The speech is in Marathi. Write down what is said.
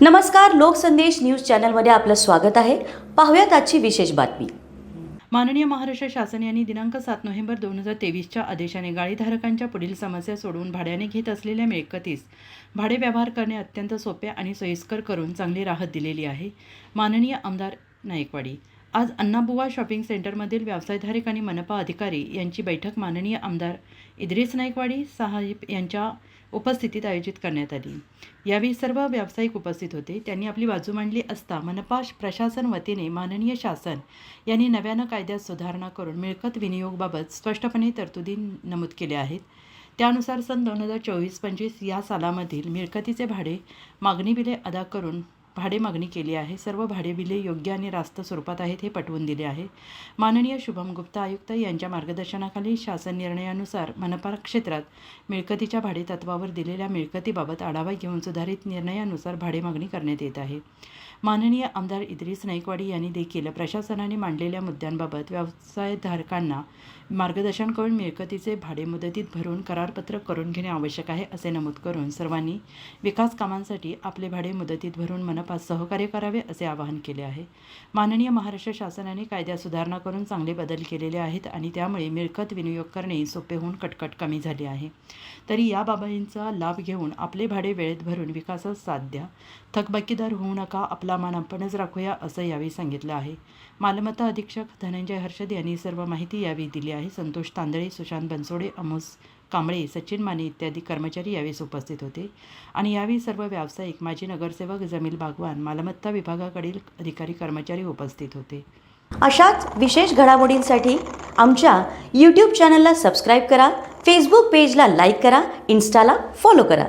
नमस्कार लोकसंदेश न्यूज चॅनलमध्ये आपलं स्वागत आहे. पाहूयात आजची विशेष बातमी. माननीय महाराष्ट्र शासन यांनी दिनांक सात नोव्हेंबर दोन हजार तेवीसच्या आदेशाने गाळीधारकांच्या पुढील समस्या सोडवून भाड्याने घेत असलेल्या मिळकतीस भाडे व्यवहार करणे अत्यंत सोपे आणि सोयीस्कर करून चांगली राहत दिलेली आहे. माननीय आमदार नायकवाडी आज अण्णाबुवा शॉपिंग सेंटरमधील व्यवसायधारक आणि मनपा अधिकारी यांची बैठक माननीय आमदार इद्रिस नायकवाडी साहेब यांच्या उपस्थितीत आयोजित करण्यात आली. यावेळी सर्व व्यावसायिक उपस्थित होते. त्यांनी आपली बाजू मांडली असता मनपा प्रशासन वतीने माननीय शासन यांनी नव्यानं कायद्यात सुधारणा करून मिळकत विनियोगबाबत स्पष्टपणे तरतुदी नमूद केल्या आहेत. त्यानुसार सन दोन हजार चोवीस पंचवीस या सालामधील मिळकतीचे भाडे मागणी बिले अदा करून भाडे मागणी केली आहे. सर्व भाडेबिले योग्य आणि रास्त स्वरूपात आहेत हे पटवून दिले आहे. माननीय शुभम गुप्ता आयुक्त यांच्या मार्गदर्शनाखाली शासन निर्णयानुसार मनपा क्षेत्रात मिळकतीच्या भाडेतत्वावर दिलेल्या मिळकतीबाबत आढावा घेऊन सुधारित निर्णयानुसार भाडे मागणी करण्यात येत आहे. माननीय आमदार इद्रिस नाईकवाडी यांनी देखील प्रशासनाने मांडलेल्या मुद्द्यांबाबत व्यवसायधारकांना मार्गदर्शन करून मिळकतीचे भाडे मुदतीत भरून करारपत्र करून घेणे आवश्यक आहे असे नमूद करून सर्वांनी विकास कामांसाठी आपले भाडे मुदतीत भरून मनपात सहकार्य करावे असे आवाहन केले आहे. माननीय महाराष्ट्र शासनाने कायद्यात सुधारणा करून चांगले बदल केलेले आहेत आणि त्यामुळे मिळकत विनियोग करणे सोपे होऊन कटकट कमी झाली आहे. तरी या बाबींचा लाभ घेऊन आपले भाडे वेळेत भरून विकासास साथ द्या. थकबाकीदार होऊ नका आपला मान आपणच राखूया असं यावेळी सांगितलं आहे. मालमत्ता अधीक्षक धनंजय हर्षद यांनी सर्व माहिती यावेळी दिली आहे. संतोष तांदळे सुशांत बनसोडे अमोस कांबळे सचिन माने इत्यादी कर्मचारी यावेळी उपस्थित होते. आणि यावेळी सर्व व्यावसायिक माजी नगरसेवक जमील बागवान मालमत्ता विभागाकडील अधिकारी कर्मचारी उपस्थित होते. अशाच विशेष घडामोडींसाठी आमच्या यूट्यूब चॅनलला सबस्क्राईब करा फेसबुक पेजला लाईक करा इन्स्टाला फॉलो करा.